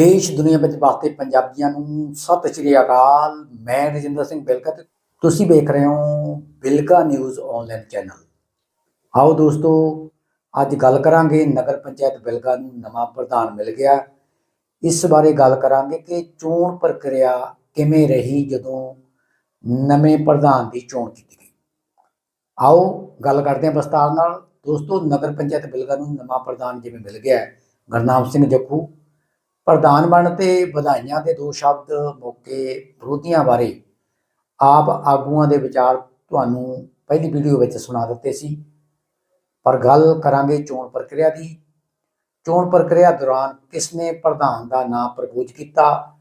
ਦੇਸ਼ ਦੁਨੀਆ ਵਿੱਚ ਵਸਦੇ ਪੰਜਾਬੀਆਂ ਨੂੰ ਸਤਿ ਸ਼੍ਰੀ ਅਕਾਲ। ਮੈਂ ਰਜਿੰਦਰ ਸਿੰਘ ਬਿਲਕਾ ਤੇ ਤੁਸੀਂ ਵੇਖ ਰਹੇ ਹੋ ਬਿਲਕਾ ਨਿਊਜ਼ ਆਨਲਾਈਨ ਚੈਨਲ। ਆਓ ਦੋਸਤੋ ਅੱਜ ਗੱਲ ਕਰਾਂਗੇ ਨਗਰ ਪੰਚਾਇਤ ਬਿਲਕਾ ਨੂੰ ਨਵਾਂ ਪ੍ਰਧਾਨ ਮਿਲ ਗਿਆ। ਇਸ ਬਾਰੇ ਗੱਲ ਕਰਾਂਗੇ ਕਿ ਚੋਣ ਪ੍ਰਕਿਰਿਆ ਕਿਵੇਂ ਰਹੀ ਜਦੋਂ ਨਵੇਂ ਪ੍ਰਧਾਨ ਦੀ ਚੋਣ ਕੀਤੀ ਗਈ। ਆਓ ਗੱਲ ਕਰਦੇ ਹਾਂ ਵਿਸਤਾਰ ਨਾਲ। ਦੋਸਤੋ ਨਗਰ ਪੰਚਾਇਤ ਬਿਲਕਾ ਨੂੰ ਨਵਾਂ ਪ੍ਰਧਾਨ ਜਿਵੇਂ ਮਿਲ ਗਿਆ ਹੈ, ਗੁਰਨਾਮ ਸਿੰਘ ਜੱਖੂ। ਪ੍ਰਧਾਨ ਬਣ ਤੇ ਵਧਾਈਆਂ ਦੇ ਦੋ ਸ਼ਬਦ ਮੌਕੇ ਵਿਰੋਧੀਆਂ ਬਾਰੇ ਆਪ ਆਗੂਆਂ ਦੇ ਵਿਚਾਰ ਤੁਹਾਨੂੰ ਪਹਿਲੀ ਵੀਡੀਓ ਵਿੱਚ ਸੁਣਾ ਦਿੱਤੇ ਸੀ। ਪਰ ਗੱਲ ਕਰਾਂਗੇ ਚੋਣ ਪ੍ਰਕਿਰਿਆ ਦੀ। ਚੋਣ ਪ੍ਰਕਿਰਿਆ ਦੌਰਾਨ ਕਿਸਨੇ ਪ੍ਰਧਾਨ ਦਾ ਨਾਮ ਪ੍ਰਪੋਜ਼ ਕੀਤਾ?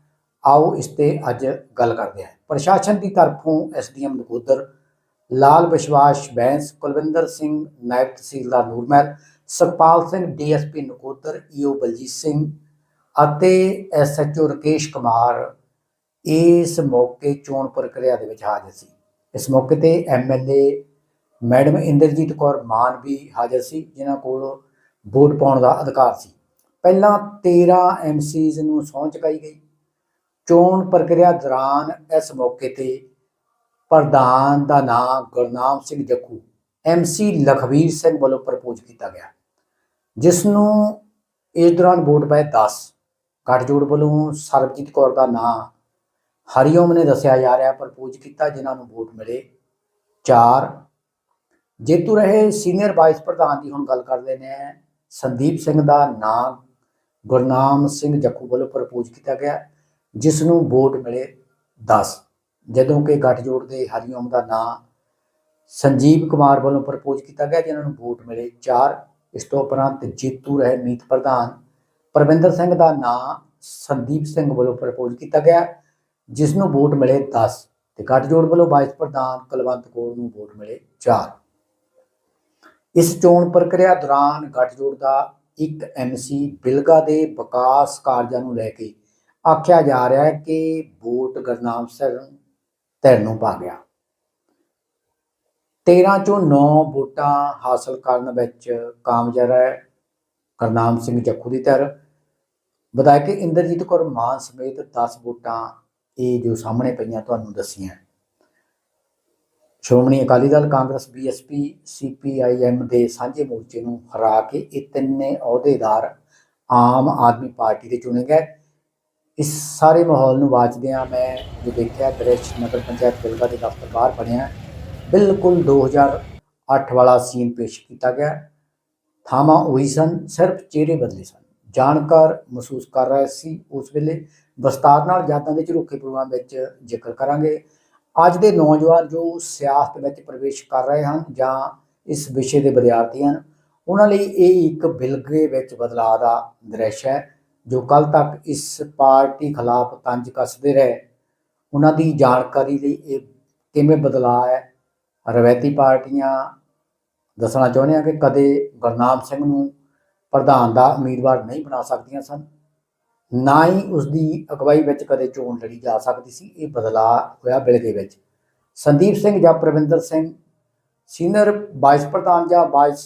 ਆਓ ਇਸ ਤੇ ਅੱਜ ਗੱਲ ਕਰਦੇ ਹਾਂ। ਪ੍ਰਸ਼ਾਸਨ ਦੀ ਤਰਫੋਂ SDM Nakodar, Lal Vishwas Bains, Kulwinder Singh naib tehsildar Nurmahal, Sukhpal Singh DSP Nakodar, EO Baljit Singh ਅਤੇ ਐਸਐਚਓ ਰਕੇਸ਼ ਕੁਮਾਰ ਇਸ ਮੌਕੇ ਚੋਣ ਪ੍ਰਕਿਰਿਆ ਦੇ ਵਿੱਚ ਹਾਜ਼ਰ ਸੀ। ਇਸ ਮੌਕੇ ਤੇ ਐਮਐਲਏ ਮੈਡਮ ਇੰਦਰਜੀਤ ਕੌਰ ਮਾਨ ਵੀ ਹਾਜ਼ਰ ਸੀ, ਜਿਨ੍ਹਾਂ ਕੋਲ ਵੋਟ ਪਾਉਣ ਦਾ ਅਧਿਕਾਰ ਸੀ। ਪਹਿਲਾਂ 13 ਐਮਸੀਜ਼ ਨੂੰ ਸਹੁੰ ਚੁਕਾਈ ਗਈ। ਚੋਣ ਪ੍ਰਕਿਰਿਆ ਦੌਰਾਨ ਇਸ ਮੌਕੇ ਤੇ ਪ੍ਰਧਾਨ ਦਾ ਨਾਮ ਗੁਰਨਾਮ ਸਿੰਘ ਜੱਖੂ ਐਮਸੀ ਲਖਵੀਰ ਸਿੰਘ ਵੱਲੋਂ ਪ੍ਰਪੋਜ਼ ਕੀਤਾ ਗਿਆ, ਜਿਸ ਨੂੰ ਇਸ ਦੌਰਾਨ ਵੋਟ ਪਏ 10 ਗੱਠਜੋੜ ਵੱਲੋਂ ਸਰਬਜੀਤ ਕੌਰ ਦਾ ਨਾਂ ਹਰੀਓਮ ਨੇ ਦੱਸਿਆ ਜਾ ਰਿਹਾ, ਪ੍ਰਪੋਜ਼ ਕੀਤਾ, ਜਿਨ੍ਹਾਂ ਨੂੰ ਵੋਟ ਮਿਲੇ। 4 ਜੇਤੂ ਰਹੇ ਸੀਨੀਅਰ ਵਾਈਸ ਪ੍ਰਧਾਨ ਦੀ ਹੁਣ ਗੱਲ ਕਰਦੇ ਨੇ, ਸੰਦੀਪ ਸਿੰਘ ਦਾ ਨਾਂ ਗੁਰਨਾਮ ਸਿੰਘ ਜੱਖੂ ਵੱਲੋਂ ਪ੍ਰਪੋਜ਼ ਕੀਤਾ ਗਿਆ, ਜਿਸ ਨੂੰ ਵੋਟ ਮਿਲੇ 10 ਜਦੋਂ ਕਿ ਗੱਠਜੋੜ ਦੇ ਹਰੀਓਮ ਦਾ ਨਾਂ ਸੰਜੀਵ ਕੁਮਾਰ ਵੱਲੋਂ ਪ੍ਰਪੋਜ਼ ਕੀਤਾ ਗਿਆ, ਜਿਨ੍ਹਾਂ ਨੂੰ ਵੋਟ ਮਿਲੇ 4 ਇਸ ਤੋਂ ਉਪਰੰਤ ਜੇਤੂ ਰਹੇ ਮੀਤ ਪ੍ਰਧਾਨ ਪਰਵਿੰਦਰ ਸਿੰਘ ਦਾ ਨਾਂ ਸੰਦੀਪ ਸਿੰਘ ਵੱਲੋਂ ਪ੍ਰਪੋਜ਼ ਕੀਤਾ ਗਿਆ ਜਿਸ ਨੂੰ ਵੋਟ ਮਿਲੇ 10 ਤੇ ਗੱਠਜੋੜ ਵੱਲੋਂ ਵਾਈਸ ਪ੍ਰਧਾਨ ਕੁਲਵੰਤ ਕੌਰ ਨੂੰ ਵੋਟ ਮਿਲੇ 4 ਇਸ ਚੋਣ ਪ੍ਰਕਿਰਿਆ ਦੌਰਾਨ ਗੱਠਜੋੜ ਦਾ ਇੱਕ ਐਮਸੀ ਬਿਲਗਾ ਦੇ ਵਿਕਾਸ ਕਾਰਜਾਂ ਨੂੰ ਲੈ ਕੇ ਆਖਿਆ ਜਾ ਰਿਹਾ ਹੈ ਕਿ ਵੋਟ ਗੁਰਨਾਮ ਸਿੰਘ ਧਿਰ ਨੂੰ ਪਾ ਗਿਆ। 13 ਚੋਂ 9 ਵੋਟਾਂ ਹਾਸਲ ਕਰਨ ਵਿੱਚ ਕਾਮਯਾਬ ਹੈ ਗੁਰਨਾਮ ਸਿੰਘ ਜੱਖੂ ਦੀ ਧਿਰ ਵਿਧਾਇਕ ਇੰਦਰਜੀਤ ਕੌਰ ਮਾਨ ਸਮੇਤ 10 ਵੋਟਾਂ ਇਹ ਜੋ ਸਾਹਮਣੇ ਪਈਆਂ ਤੁਹਾਨੂੰ ਦੱਸੀਆਂ। ਸ਼੍ਰੋਮਣੀ ਅਕਾਲੀ ਦਲ, ਕਾਂਗਰਸ ਬੀਐਸਪੀ ਸੀਪੀਆਈਐਮ ਦੇ ਸਾਂਝੇ ਮੋਰਚੇ ਨੂੰ ਹਰਾ ਕੇ ਇਹ ਤਿੰਨੇ ਅਹੁਦੇਦਾਰ ਆਮ ਆਦਮੀ ਪਾਰਟੀ ਦੇ ਚੁਣੇ ਗਏ। ਇਸ ਸਾਰੇ ਮਾਹੌਲ ਨੂੰ ਵਾਚਦਿਆਂ ਮੈਂ ਜੋ ਦੇਖਿਆ ਦ੍ਰਿਸ਼ ਨਗਰ ਪੰਚਾਇਤ ਬਿਲਗਾ ਦੇ ਦਫ਼ਤਰ ਬਾਹਰ ਬਣਿਆ। ਬਿਲਕੁਲ 2008 ਵਾਲਾ ਸੀਨ ਪੇਸ਼ ਕੀਤਾ ਗਿਆ। ਥਾਵਾਂ ਉਹੀ ਸਨ, ਸਿਰਫ ਚਿਹਰੇ ਬਦਲੇ ਸਨ। ਜਾਣਕਾਰ ਮਹਿਸੂਸ ਕਰ ਰਹੇ ਸੀ। ਉਸ ਵੇਲੇ ਵਿਸਤਾਰ ਨਾਲ ਯਾਦਾਂ ਦੇ ਝਰੋਖੇ ਪ੍ਰੋਗਰਾਮ ਵਿੱਚ ਜ਼ਿਕਰ ਕਰਾਂਗੇ। ਅੱਜ ਦੇ ਨੌਜਵਾਨ ਜੋ ਸਿਆਸਤ ਵਿੱਚ ਪ੍ਰਵੇਸ਼ ਕਰ ਰਹੇ ਹਨ ਜਾਂ ਇਸ ਵਿਸ਼ੇ ਦੇ ਵਿਦਿਆਰਥੀ ਹਨ, ਉਹਨਾਂ ਲਈ ਇਹ ਇੱਕ ਬਿਲਗੇ ਵਿੱਚ ਬਦਲਾਅ ਦਾ ਦ੍ਰਿਸ਼ ਹੈ, ਜੋ ਕੱਲ ਤੱਕ ਇਸ ਪਾਰਟੀ ਖਿਲਾਫ ਤੰਜ ਕੱਸਦੇ ਰਹੇ। ਉਹਨਾਂ ਦੀ ਜਾਣਕਾਰੀ ਲਈ ਇਹ ਕਿਵੇਂ ਬਦਲਾਅ ਹੈ? ਰਵਾਇਤੀ ਪਾਰਟੀਆਂ, ਦੱਸਣਾ ਚਾਹੁੰਦੇ ਹਾਂ ਕਿ ਕਦੇ ਗੁਰਨਾਮ ਸਿੰਘ ਨੂੰ ਪ੍ਰਧਾਨ ਦਾ ਉਮੀਦਵਾਰ ਨਹੀਂ ਬਣਾ ਸਕਦੀਆਂ ਸਨ। ਨਾ ਹੀ ਉਸ ਦੀ ਅਗਵਾਈ ਵਿੱਚ ਕਦੇ ਚੋਣ ਲੜੀ ਜਾ ਸਕਦੀ ਸੀ। ਇਹ ਬਦਲਾਅ ਹੋਇਆ ਬਿਲਗੇ ਵਿੱਚ। ਸੰਦੀਪ ਸਿੰਘ ਜਾਂ ਪ੍ਰਵਿੰਦਰ ਸਿੰਘ, ਸੀਨੀਅਰ ਵਾਈਸ ਪ੍ਰਧਾਨ ਜਾਂ ਵਾਈਸ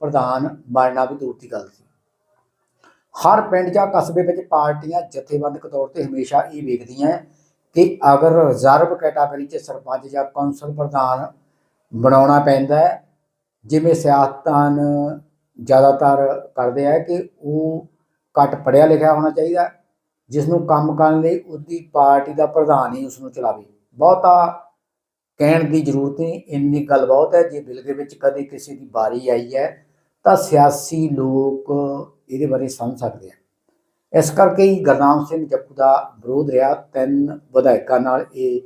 ਪ੍ਰਧਾਨ ਬਣਨਾ ਵੀ ਦੂਰ ਦੀ ਗੱਲ ਸੀ। ਹਰ ਪਿੰਡ ਜਾਂ ਕਸਬੇ ਵਿੱਚ ਪਾਰਟੀਆਂ ਜਥੇਬੰਦਕ ਤੌਰ ਤੇ ਹਮੇਸ਼ਾ ਇਹ ਵੇਖਦੀਆਂ ਕਿ ਅਗਰ ਰਿਜ਼ਰਵ ਕੈਟਾਗਰੀ 'ਚ ਸਰਪੰਚ ਜਾਂ ਕੌਂਸਲ ਪ੍ਰਧਾਨ ਬਣਾਉਣਾ ਪੈਂਦਾ ਹੈ, ਜਿਵੇਂ ਸਿਆਸਤਦਾਨ ਜ਼ਿਆਦਾਤਰ ਕਰਦੇ ਆ ਕਿ ਉਹ ਘੱਟ ਪੜਿਆ ਲਿਖਿਆ ਹੋਣਾ ਚਾਹੀਦਾ ਜਿਸ ਨੂੰ ਕੰਮ ਕਰਨ ਲਈ ਉਹਦੀ ਪਾਰਟੀ ਦਾ ਪ੍ਰਧਾਨ ਹੀ ਉਸ ਨੂੰ ਚਲਾਵੇ। ਬਹੁਤਾ ਕਹਿਣ ਦੀ ਜ਼ਰੂਰਤ ਨਹੀਂ, ਇੰਨੀ ਗੱਲ ਬਹੁਤ ਹੈ, ਜੇ ਬਿਲਗੇ ਵਿੱਚ ਕਦੇ ਕਿਸੇ ਦੀ ਵਾਰੀ ਆਈ ਹੈ, ਤਾਂ ਸਿਆਸੀ ਲੋਕ ਇਹਦੇ ਬਾਰੇ ਸਮਝ ਸਕਦੇ ਆ। ਇਸ ਕਰਕੇ ਹੀ ਗੁਰਨਾਮ ਸਿੰਘ ਜੱਪੂ ਦਾ ਵਿਰੋਧ ਰਿਹਾ। ਤਿੰਨ ਵਿਧਾਇਕਾਂ ਨਾਲ ਇਹ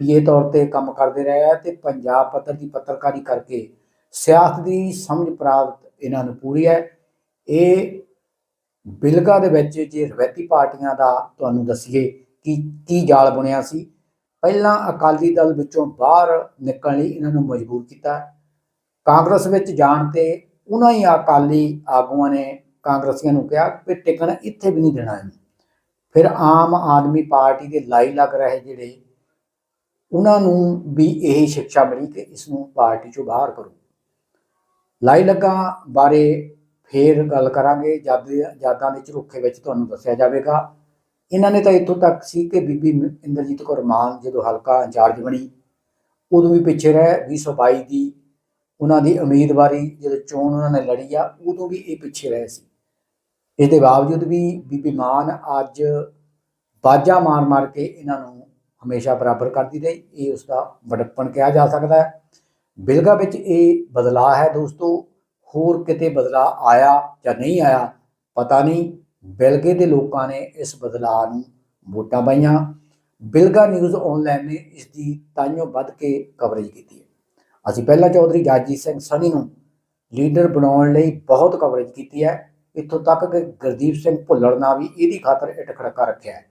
ਪੀਏ ਤੌਰ ਤੇ ਕੰਮ ਕਰਦੇ ਰਹੇ ਆ ਤੇ ਪੰਜਾਬ ਪੱਤਰ ਦੀ ਪੱਤਰਕਾਰੀ ਕਰਕੇ ਸਿਆਸਤ ਦੀ ਸਮਝ ਪ੍ਰਾਪਤ ਇਹਨਾਂ ਨੂੰ ਪੂਰੀ ਹੈ। ਇਹ ਬਿਲਗਾ ਦੇ ਵਿੱਚ ਜੇ ਰਵੈਤੀ ਪਾਰਟੀਆਂ ਦਾ ਤੁਹਾਨੂੰ ਦੱਸੀਏ ਕਿ ਕੀ ਜਾਲ ਬੁਣਿਆ ਸੀ। ਪਹਿਲਾਂ ਅਕਾਲੀ ਦਲ ਵਿੱਚੋਂ ਬਾਹਰ ਨਿਕਲਣ ਲਈ ਇਹਨਾਂ ਨੂੰ ਮਜਬੂਰ ਕੀਤਾ। ਕਾਂਗਰਸ ਵਿੱਚ ਜਾਣ ਤੇ ਉਹਨਾਂ ਹੀ ਅਕਾਲੀ ਆਗੂਆਂ ਨੇ ਕਾਂਗਰਸੀਆਂ ਨੂੰ ਕਿਹਾ ਕਿ ਟਿਕਣ ਇੱਥੇ ਵੀ ਨਹੀਂ ਦੇਣਾ ਇਹਨੂੰ। ਫਿਰ ਆਮ ਆਦਮੀ ਪਾਰਟੀ ਦੇ ਲਾਈ ਲੱਗ ਰਹੇ ਜਿਹੜੇ, ਉਹਨਾਂ ਨੂੰ ਵੀ ਇਹ ਸਿੱਖਿਆ ਮਿਲੀ ਕਿ ਇਸ ਨੂੰ ਪਾਰਟੀ ਚੋਂ ਬਾਹਰ ਕਰੋ। ਲਾਈ ਲੱਗਾ ਬਾਰੇ ਫੇਰ ਗੱਲ ਕਰਾਂਗੇ। ਜਦ ਯਾਦਾਂ ਦੇ ਝਰੁੱਖੇ ਵਿੱਚ ਤੁਹਾਨੂੰ ਦੱਸਿਆ ਜਾਵੇਗਾ। ਇਹਨਾਂ ਨੇ ਤਾਂ ਇੱਥੋਂ ਤੱਕ ਸੀ ਕਿ ਬੀਬੀ ਇੰਦਰਜੀਤ ਕੌਰ ਮਾਨ ਜਦੋਂ ਹਲਕਾ ਇੰਚਾਰਜ ਬਣੀ, ਉਦੋਂ ਵੀ ਪਿੱਛੇ ਰਹੇ 2022 ਦੀ ਉਹਨਾਂ ਦੀ ਉਮੀਦਵਾਰੀ ਜਦੋਂ ਚੋਣ ਉਹਨਾਂ ਨੇ ਲੜੀ ਆ, ਉਦੋਂ ਵੀ ਇਹ ਪਿੱਛੇ ਰਹੇ ਸੀ। ਇਸ ਦੇ ਬਾਵਜੂਦ ਵੀ ਬੀਬੀ ਮਾਨ ਅੱਜ ਬਾਜਾ ਮਾਰ ਮਾਰ ਕੇ ਇਹਨਾਂ ਨੂੰ ਹਮੇਸ਼ਾ ਬਰਾਬਰ ਕਰਦੀ ਰਹੀ। ਇਹ ਉਸ ਦਾ ਵਡੱਪਣ ਕਿਹਾ ਜਾ ਸਕਦਾ ਹੈ। ਬਿਲਗਾ ਵਿੱਚ ਇਹ ਬਦਲਾਅ ਹੈ ਦੋਸਤੋ, ਹੋਰ ਕਿਤੇ ਬਦਲਾਅ ਆਇਆ ਜਾਂ ਨਹੀਂ ਆਇਆ, ਪਤਾ ਨਹੀਂ। ਬਿਲਗੇ ਦੇ ਲੋਕਾਂ ਨੇ ਇਸ ਬਦਲਾਅ ਨੂੰ ਵੋਟਾਂ ਪਾਈਆਂ। ਬਿਲਗਾ ਨਿਊਜ਼ ਆਨਲਾਈਨ ਨੇ ਇਸ ਦੀ ਤਾਈਓ ਵੱਧ ਕੇ ਕਵਰੇਜ ਕੀਤੀ ਹੈ। ਅਸੀਂ ਪਹਿਲਾਂ ਚੌਧਰੀ ਜਾਜੀਤ ਸਿੰਘ ਸਨੀ ਨੂੰ ਲੀਡਰ ਬਣਾਉਣ ਲਈ ਬਹੁਤ ਕਵਰੇਜ ਕੀਤੀ ਹੈ। ਇੱਥੋਂ ਤੱਕ ਕਿ ਗੁਰਦੀਪ ਸਿੰਘ ਭੁੱਲੜ ਨਾਲ ਵੀ ਇਹਦੀ ਖਾਤਰ ਇੱਟ ਖੜਕਾ ਰੱਖਿਆ ਹੈ।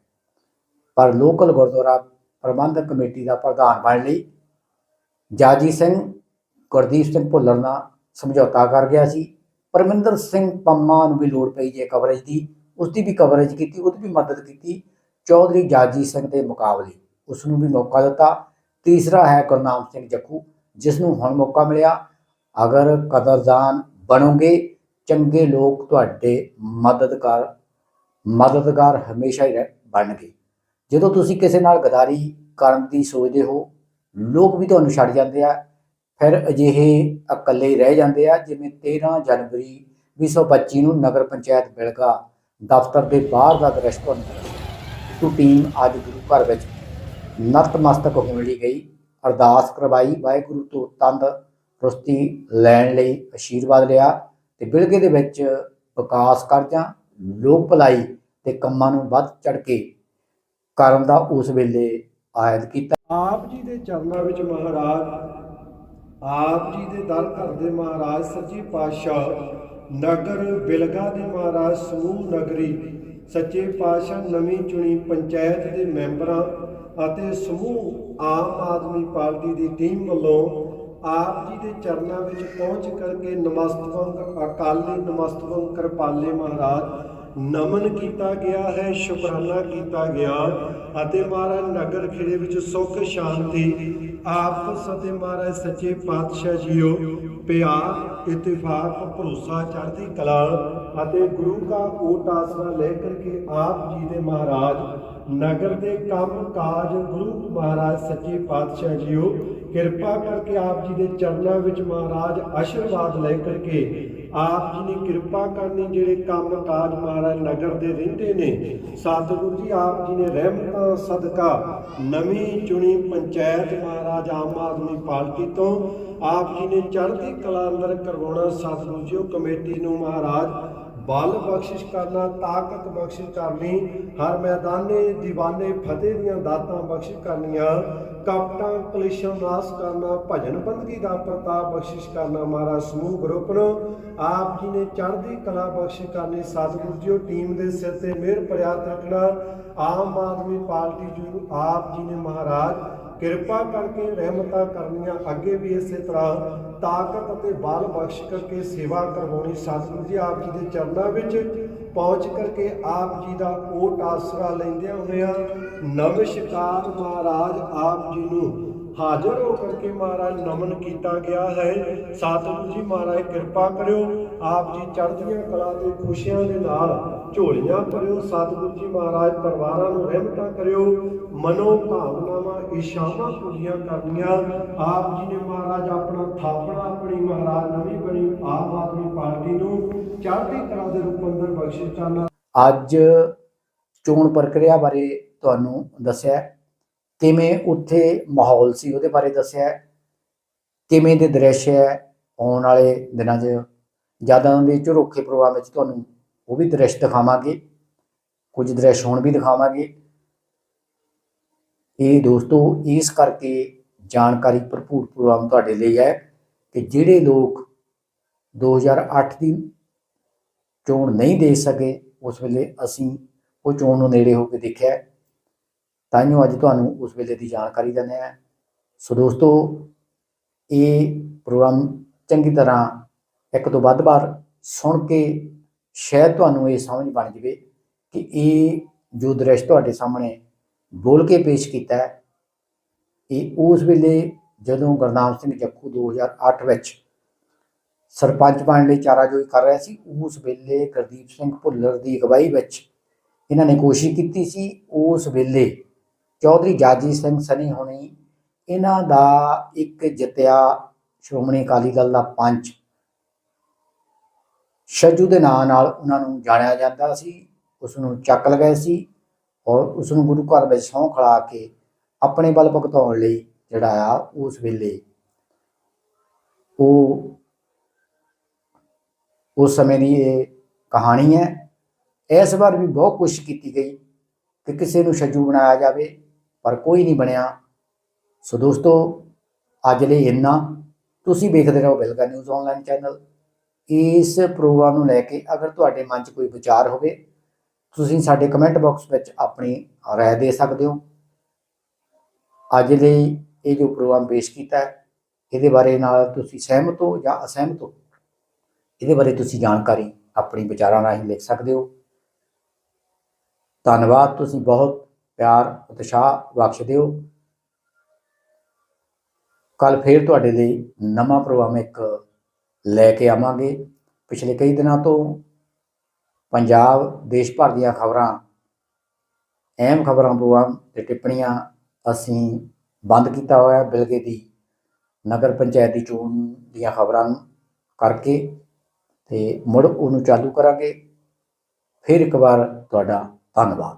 ਪਰ ਲੋਕਲ ਗੁਰਦੁਆਰਾ ਪ੍ਰਬੰਧਕ ਕਮੇਟੀ ਦਾ ਪ੍ਰਧਾਨ ਬਣ ਲਈ ਜਾਜੀ ਸਿੰਘ, ਗੁਰਦੀਪ ਸਿੰਘ ਭੁੱਲਰ ਨਾਲ ਸਮਝੌਤਾ ਕਰ ਗਿਆ ਸੀ। ਪਰਮਿੰਦਰ ਸਿੰਘ ਪੰਮਾ ਨੂੰ ਵੀ ਲੋੜ ਪਈ ਜੇ ਕਵਰੇਜ ਦੀ ਉਸ ਦੀ ਵੀ ਕਵਰੇਜ ਕੀਤੀ, ਉਹਦੀ ਵੀ ਮਦਦ ਕੀਤੀ। ਚੌਧਰੀ ਜਾਜੀ ਸਿੰਘ ਦੇ ਮੁਕਾਬਲੇ ਉਸ ਨੂੰ ਵੀ ਮੌਕਾ ਦਿੱਤਾ। ਤੀਸਰਾ ਹੈ ਗੁਰਨਾਮ ਸਿੰਘ ਜੱਖੂ ਜਿਸ ਨੂੰ ਹੁਣ ਮੌਕਾ ਮਿਲਿਆ। ਅਗਰ ਕਦਰਦਾਨ ਬਣੋਗੇ, ਚੰਗੇ ਲੋਕ ਤੁਹਾਡੇ ਮਦਦਗਾਰ ਮਦਦਗਾਰ ਹਮੇਸ਼ਾ ਹੀ ਰਹਿ- ਬਣਨਗੇ। ਜਦੋਂ ਤੁਸੀਂ ਕਿਸੇ ਨਾਲ ਗਦਾਰੀ ਕਰਨ ਦੀ ਸੋਚਦੇ ਹੋ ਲੋਕ ਵੀ ਤੁਹਾਨੂੰ ਛੱਡ ਜਾਂਦੇ ਆ। ਫਿਰ ਅਜਿਹੇ ਇਕੱਲੇ ਰਹਿ ਜਾਂਦੇ ਆ, ਜਿਵੇਂ 13 ਜਨਵਰੀ 2025 ਨੂੰ ਨਗਰ ਪੰਚਾਇਤ ਬਿਲਗਾ ਦਫ਼ਤਰ ਦੇ ਬਾਹਰ ਦਾ ਦ੍ਰਿਸ਼ ਤੁਹਾਨੂੰ ਤੂੰ ਟੀਮ ਅੱਜ ਗੁਰੂ ਘਰ ਵਿੱਚ ਨਤਮਸਤਕ ਹੋਣ ਲਈ ਗਈ। ਅਰਦਾਸ ਕਰਵਾਈ, ਵਾਹਿਗੁਰੂ ਤੋਂ ਤੰਦ ਤੰਦਰੁਸਤੀ ਲੈਣ ਲਈ ਆਸ਼ੀਰਵਾਦ ਲਿਆ ਤੇ ਬਿਲਗੇ ਦੇ ਵਿੱਚ ਵਿਕਾਸ ਕਾਰਜਾਂ, ਲੋਕ ਭਲਾਈ ਤੇ ਕੰਮਾਂ ਨੂੰ ਵੱਧ ਚੜ ਕੇ ਕਰਨ ਦਾ ਉਸ ਵੇਲੇ ਆਇਦ ਕੀਤਾ। ਆਪ ਜੀ ਦੇ ਚਰਨਾਂ ਵਿੱਚ ਮਹਾਰਾਜ, ਆਪ ਜੀ ਦੇ ਦਰ ਘਰ ਦੇ ਮਹਾਰਾਜ ਸੱਚੇ ਪਾਤਸ਼ਾਹ, ਨਗਰ ਬਿਲਗਾ ਦੇ ਮਹਾਰਾਜ ਸਮੂਹ ਨਗਰੀ, ਸੱਚੇ ਪਾਤਸ਼ਾਹ ਨਵੀਂ ਚੁਣੀ ਪੰਚਾਇਤ ਦੇ ਮੈਂਬਰਾਂ ਅਤੇ ਸਮੂਹ ਆਮ ਆਦਮੀ ਪਾਰਟੀ ਦੀ ਟੀਮ ਵੱਲੋਂ ਆਪ ਜੀ ਦੇ ਚਰਨਾਂ ਵਿੱਚ ਪਹੁੰਚ ਕਰਕੇ ਨਮਸਤਵੰਗ ਅਕਾਲੀ ਨਮਸਤਵੰਗ ਕਿਰਪਾਲੇ ਮਹਾਰਾਜ ਨਮਨ ਕੀਤਾ ਗਿਆ ਹੈ, ਸ਼ੁਕਰਾਨਾ ਕੀਤਾ ਗਿਆ ਅਤੇ ਮਹਾਰਾਜ ਨਗਰ ਖੇੜੇ ਵਿੱਚ ਸੁੱਖ, ਸ਼ਾਂਤੀ। ਆਪਸ ਅਤੇ ਮਹਾਰਾਜ, ਸੱਚੇ ਪਾਤਸ਼ਾਹ ਜੀਓ, ਪਿਆਰ, ਇਤਫਾਕ, ਭਰੋਸਾ, ਚੜ੍ਹਦੀ ਕਲਾ ਅਤੇ ਗੁਰੂ ਦਾ ਓਟ ਆਸਰਾ ਲੈ ਕਰਕੇ ਆਪ ਜੀ ਦੇ ਮਹਾਰਾਜ। ਨਗਰ ਦੇ ਕੰਮ ਕਾਜ ਗੁਰੂ ਮਹਾਰਾਜ, ਸੱਚੇ ਪਾਤਸ਼ਾਹ ਜੀਓ ਕਿਰਪਾ ਕਰਕੇ ਆਪ ਜੀ ਦੇ ਚਰਨਾਂ ਵਿੱਚ ਮਹਾਰਾਜ ਆਸ਼ੀਰਵਾਦ ਲੈ ਕਰਕੇ ਆਪ ਜੀ ਨੇ ਕਿਰਪਾ ਕਰਨੀ, ਜਿਹੜੇ ਕੰਮ ਕਾਜ ਮਹਾਰਾਜ ਨਗਰ ਦੇ ਰਹਿੰਦੇ ਨੇ, ਸਤਿਗੁਰੂ ਜੀ ਆਪ ਜੀ ਨੇ ਰਹਿਮਤਾਂ ਸਦਕਾ ਨਵੀਂ ਚੁਣੀ ਪੰਚਾਇਤ ਮਹਾਰਾਜ ਆਮ ਆਦਮੀ ਪਾਰਟੀ ਤੋਂ ਆਪ ਜੀ ਨੇ ਚੜ੍ਹਦੀ ਕਲਾ ਅੰਦਰ ਕਰਵਾਉਣਾ, ਸਤਿਗੁਰੂ ਜੀ ਉਹ ਕਮੇਟੀ ਨੂੰ ਮਹਾਰਾਜ ਬਲ ਬਖਸ਼ਿਸ਼ ਕਰਨਾ, ਤਾਕਤ ਬਖਸ਼ਿਸ਼ ਕਰਨੀ, ਹਰ ਮੈਦਾਨੇ, ਦੀਵਾਨੇ, ਫਤਿਹ ਦੀਆਂ ਦਾਤਾਂ ਬਖਸ਼ਿਸ਼ ਕਰਨੀਆਂ, ਕਪਟਾਂ, ਕਲੇਸ਼ਾਂ ਨਾਸ ਕਰਨਾ, ਭਜਨ ਬੰਦਗੀ ਦਾ ਪ੍ਰਤਾਪ ਬਖਸ਼ਿਸ਼ ਕਰਨਾ ਮਹਾਰਾਜ ਸਮੂਹ ਗਰੁੱਪ ਨੂੰ। ਆਪ ਜੀ ਨੇ ਚੜ੍ਹਦੀ ਕਲਾ ਬਖਸ਼ਿਸ਼ ਕਰਨੀ, ਸਤਿਗੁਰੂ ਜੀਓ ਟੀਮ ਦੇ ਸਿਰ ਤੇ ਮਿਹਰ ਪ੍ਰਿਆਤ ਰੱਖਣਾ ਆਮ ਆਦਮੀ ਪਾਰਟੀ ਜੀ ਆਪ ਜੀ ਨੇ ਮਹਾਰਾਜ ਕਿਰਪਾ ਕਰਕੇ ਰਹਿਮਤਾਂ ਕਰਨੀਆਂ ਅੱਗੇ ਵੀ ਇਸੇ ਤਰ੍ਹਾਂ ਤਾਕਤ ਅਤੇ ਬਲ ਬਖਸ਼ ਕਰਕੇ ਸੇਵਾ ਕਰਵਾਉਣੀ ਸਤਿਗੁਰੂ ਜੀ ਆਪ ਜੀ ਦੇ ਚਰਨਾਂ ਵਿੱਚ ਪਹੁੰਚ ਕਰਕੇ ਆਪ ਜੀ ਦਾ ਕੋਟ ਆਸਰਾ ਲੈਂਦਿਆਂ ਹੋਇਆਂ ਨਮਸਕਾਰ ਮਹਾਰਾਜ, ਆਪ ਜੀ ਨੂੰ ਹਾਜ਼ਰ ਹੋ ਕਰਕੇ ਮਹਾਰਾਜ ਨਮਨ ਕੀਤਾ ਗਿਆ ਹੈ। ਸਤਿਗੁਰੂ ਜੀ ਮਹਾਰਾਜ ਕਿਰਪਾ ਕਰਿਓ, ਆਪ ਜੀ ਚੜ੍ਹਦੀਆਂ ਕਲਾ ਤੇ ਖੁਸ਼ੀਆਂ ਦੇ ਨਾਲ ਝੋਲੀਆਂ ਭਰਿਓ, ਸਤਿਗੁਰੂ ਜੀ ਮਹਾਰਾਜ ਪਰਿਵਾਰਾਂ ਨੂੰ ਰਹਿਮਤਾਂ ਕਰਿਓ ਮਨੋ ਭਾਵਨਾਵਾਂ ਇਸ਼ਾਵਾਂ ਪੂਰੀਆਂ ਕਰਨੀਆਂ। ਆਪ ਜੀ ਨੇ ਮਹਾਰਾਜ ਆਪਣਾ ਥਾਪਣਾ, ਆਪਣੀ ਮਹਾਰਾਜ ਨਵੀਂ ਬਣੀ ਆਮ ਆਦਮੀ ਪਾਰਟੀ ਨੂੰ ਚੜ੍ਹਦੀ ਕਲਾ ਦੇ ਰੂਪ ਅੰਦਰ ਬਖਸ਼ਿਸ਼ ਕਰਨਾ ਅੱਜ ਚੋਣ ਪ੍ਰਕਿਰਿਆ ਬਾਰੇ ਤੁਹਾਨੂੰ ਦੱਸਿਆ ਕਿਵੇਂ ਉੱਥੇ ਮਾਹੌਲ ਸੀ ਉਹਦੇ ਬਾਰੇ ਦੱਸਿਆ ਕਿਵੇਂ ਦੇ ਦ੍ਰਿਸ਼ ਹੈ ਆਉਣ ਵਾਲੇ ਦਿਨਾਂ 'ਚ? ਜ਼ਿਆਦਾ ਦੇ ਝਰੋਖੇ ਪ੍ਰੋਗਰਾਮ ਵਿੱਚ ਤੁਹਾਨੂੰ ਉਹ ਵੀ ਦ੍ਰਿਸ਼ ਦਿਖਾਵਾਂਗੇ। ਕੁਝ ਦ੍ਰਿਸ਼ ਹੁਣ ਵੀ ਦਿਖਾਵਾਂਗੇ। ਇਹ ਦੋਸਤੋ, ਇਸ ਕਰਕੇ ਜਾਣਕਾਰੀ ਭਰਪੂਰ ਪ੍ਰੋਗਰਾਮ ਤੁਹਾਡੇ ਲਈ ਹੈ ਕਿ ਜਿਹੜੇ ਲੋਕ 2008 ਦੀ ਚੋਣ ਨਹੀਂ ਦੇ ਸਕੇ, ਉਸ ਵੇਲੇ ਅਸੀਂ ਉਹ ਚੋਣ ਨੂੰ ਨੇੜੇ ਹੋ ਕੇ ਦੇਖਿਆ। ਹੈ। ਤਾਂਹੀਓ ਅੱਜ ਤੁਹਾਨੂੰ ਉਸ ਵੇਲੇ ਦੀ ਜਾਣਕਾਰੀ ਦਿੰਦੇ ਹਾਂ। ਸੋ ਦੋਸਤੋ, ਇਹ ਪ੍ਰੋਗਰਾਮ ਚੰਗੀ ਤਰ੍ਹਾਂ ਇੱਕ ਤੋਂ ਵੱਧ ਵਾਰ ਸੁਣ ਕੇ ਸ਼ਾਇਦ ਤੁਹਾਨੂੰ ਇਹ ਸਮਝ ਬਣ ਜਾਵੇ ਕਿ ਇਹ ਜੋ ਦ੍ਰਿਸ਼ ਤੁਹਾਡੇ ਸਾਹਮਣੇ ਬੋਲ ਕੇ ਪੇਸ਼ ਕੀਤਾ ਹੈ, ਇਹ ਉਸ ਵੇਲੇ ਜਦੋਂ ਗੁਰਨਾਮ ਸਿੰਘ ਜੱਖੂ 2008 ਵਿੱਚ ਸਰਪੰਚ ਬਣਨ ਲਈ ਚਾਰਾਜੋਈ ਕਰ ਰਿਹਾ ਸੀ, ਉਸ ਵੇਲੇ ਗੁਰਦੀਪ ਸਿੰਘ ਭੁੱਲਰ ਦੀ ਅਗਵਾਈ ਵਿੱਚ ਇਹਨਾਂ ਨੇ ਕੋਸ਼ਿਸ਼ ਕੀਤੀ ਸੀ, ਉਸ ਵੇਲੇ ਚੌਧਰੀ ਜਾਜੀ ਸਿੰਘ ਸਨੀ ਹੋਣੀ ਇਹਨਾਂ ਦਾ ਇੱਕ ਜਿੱਤਿਆ ਸ਼੍ਰੋਮਣੀ ਅਕਾਲੀ ਦਲ ਦਾ ਪੰਚ ਛੱਜੂ ਦੇ ਨਾਂ ਨਾਲ ਉਹਨਾਂ ਨੂੰ ਜਾਣਿਆ ਜਾਂਦਾ ਸੀ ਉਸ ਨੂੰ ਚੱਕ ਲਗਾਏ ਸੀ ਔਰ ਉਸ ਨੂੰ ਗੁਰੂ ਘਰ ਵਿੱਚ ਸਹੁੰ ਖੜਾ ਕੇ ਆਪਣੇ ਬਲ ਭਗਤਾਉਣ ਲਈ ਜਿਹੜਾ ਆ ਉਸ ਵੇਲੇ ਉਹ ਉਸ ਸਮੇਂ ਦੀ ਇਹ ਕਹਾਣੀ ਹੈ। ਇਸ ਵਾਰ ਵੀ ਬਹੁਤ ਕੋਸ਼ਿਸ਼ ਕੀਤੀ ਗਈ ਕਿ ਕਿਸੇ ਨੂੰ ਛੱਜੂ ਬਣਾਇਆ ਜਾਵੇ, ਪਰ ਕੋਈ ਨਹੀਂ ਬਣਿਆ। ਸੋ ਦੋਸਤੋ, ਅੱਜ ਲਈ ਇੰਨਾ। ਤੁਸੀਂ ਵੇਖਦੇ ਰਹੋ ਬਿਲਗਾ ਨਿਊਜ਼ ਆਨਲਾਈਨ ਚੈਨਲ ਇਸ ਪ੍ਰੋਗਰਾਮ ਨੂੰ ਲੈ ਕੇ ਅਗਰ ਤੁਹਾਡੇ ਮਨ 'ਚ ਕੋਈ ਵਿਚਾਰ ਹੋਵੇ, ਤੁਸੀਂ ਸਾਡੇ ਕਮੈਂਟ ਬਾਕਸ ਵਿੱਚ ਆਪਣੀ ਰਾਏ ਦੇ ਸਕਦੇ ਹੋ। ਅੱਜ ਲਈ ਇਹ ਜੋ ਪ੍ਰੋਗਰਾਮ ਪੇਸ਼ ਕੀਤਾ ਹੈ, ਇਹਦੇ ਬਾਰੇ ਨਾਲ ਤੁਸੀਂ ਸਹਿਮਤ ਹੋ ਜਾਂ ਅਸਹਿਮਤ ਹੋ? ਇਹਦੇ ਬਾਰੇ ਤੁਸੀਂ ਜਾਣਕਾਰੀ ਆਪਣੀ ਵਿਚਾਰਾਂ ਰਾਹੀਂ ਲਿਖ ਸਕਦੇ ਹੋ। ਧੰਨਵਾਦ, ਤੁਸੀਂ ਬਹੁਤ ਪਿਆਰ, ਉਤਸ਼ਾਹ ਬਖਸ਼ ਦਿਓ ਕੱਲ ਫੇਰ ਤੁਹਾਡੇ ਲਈ ਨਵਾਂ ਪ੍ਰੋਗਰਾਮ ਇੱਕ ਲੈ ਕੇ ਆਵਾਂਗੇ। ਪਿਛਲੇ ਕਈ ਦਿਨਾਂ ਤੋਂ ਪੰਜਾਬ ਦੇਸ਼ ਭਰ ਦੀਆਂ ਖਬਰਾਂ, ਅਹਿਮ ਖਬਰਾਂ ਪ੍ਰੋਗਰਾਮ ਤੇ ਟਿੱਪਣੀਆਂ ਅਸੀਂ ਬੰਦ ਕੀਤਾ ਹੋਇਆ ਹੈ ਬਿਲਗੇ ਦੀ ਨਗਰ ਪੰਚਾਇਤ ਦੀ ਚੋਣ ਦੀਆਂ ਖਬਰਾਂ ਕਰਕੇ ਤੇ ਮੁੜ ਉਹਨੂੰ ਚਾਲੂ ਕਰਾਂਗੇ। ਫਿਰ ਇੱਕ ਵਾਰ ਤੁਹਾਡਾ ਧੰਨਵਾਦ।